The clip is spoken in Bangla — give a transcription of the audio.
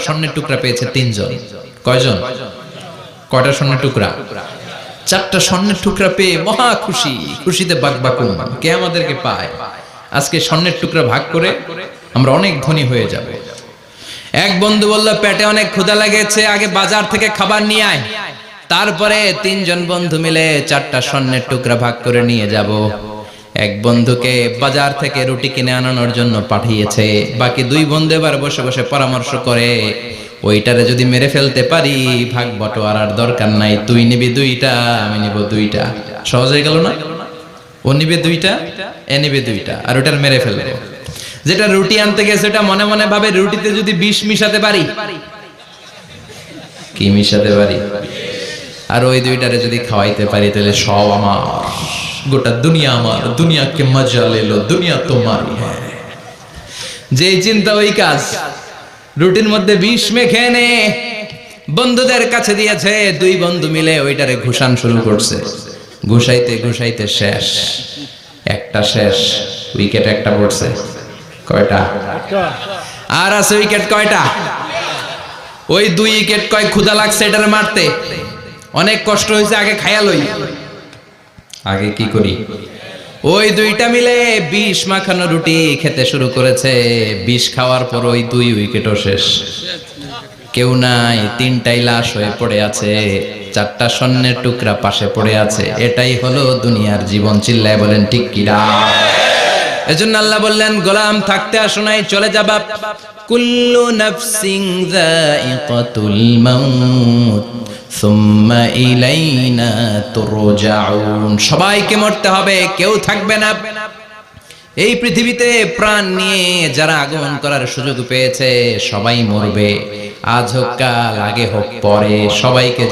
স্বর্ণের টুকরা কয়জন? কয়টা স্বর্ণের টুকরা? চারটা স্বর্ণের টুকরা পেয়ে মহা খুশি, খুশিতে বাকবাকুম কে আমাদেরকে পায়? আজকে স্বর্ণের টুকরা ভাগ করে আমরা অনেক ধনী হয়ে যাব। এক বন্ধু বলল, পেটে অনেক ক্ষুধা লেগেছে, আগে বাজার থেকে খাবার নিয়ে আয়। তারপরে তিনজন বন্ধু মিলে চারটা স্বর্ণের টুকরা ভাগ করে নিয়ে যাব। এক বন্ধুকে বাজার থেকে রুটি কিনে আনানোর জন্য পাঠিয়েছে। বাকি দুই বন্ধু এবার বসে বসে পরামর্শ করে, ওইটারে যদি মেরে ফেলতে পারি, ভাগ বটোয়ারার দরকার নাই, তুই নিবি দুইটা, আমি নিব দুইটা। সহজ হয়ে গেল না? ও নিবে দুইটা, এ নিবে দুইটা, আর ওটার মেরে ফেলবে যেটা রুটি আনতে গেছে, ওটা মনে মনে ভাবে রুটিতে যদি বিষ মিশাতে পারি। কি মিশাতে পারি? আর ওই দুইটারে যদি খাওয়াইতে পারি, তাহলে সব আমার। গোটা দুনিয়া আমার, দুনিয়াকে মজা লেলো, দুনিয়া তোমারই হ্যাঁ। যেই চিন্তা ওই কাজ, রুটির মধ্যে বিষ মেখে নে বন্ধুদের কাছে দিয়েছে, দুই বন্ধু মিলে ওইটারে ঘুষান শুরু করছে। ঘুষাইতে ঘুষাইতে শেষ। একটা শেষ, উইকেট একটা পড়ছে। কয়টা? আর আছে উইকেট কয়টা? ওই দুই উইকেট কয় ক্ষুদা লাগছে এটারে মারতে? অনেক কষ্ট হয়েছে, আগে খায়া লই। আগে কি করি? ওই দুইটা মিলে বিষ মাখানো রুটি খেতে শুরু করেছে। বিষ খাওয়ার পর ওই দুই উইকেটও শেষ। কেউ নাই, তিনটাই লাশ হয়ে পড়ে আছে। চারটা স্বর্ণের টুকরা পাশে পড়ে আছে। এটাই হলো দুনিয়ার জীবন। চিল্লায় বলেন, ঠিক কিরা? এজন্য আল্লাহ বললেন, গোলাম থাকতে আসো নাই, চলে যাবা কুল্লু নাফসিং যায়িকাতুল মাউত, সুম্মা ইলাইনা তুরজাউন। সবাইকে মরতে হবে, কেউ থাকবে না। এই পৃথিবীতে প্রাণ নিয়ে যারা আগমন করার সুযোগ পেয়েছে, সবাই মরবে। আজ হোক কাল, আগে হোক পরে, সবাইকে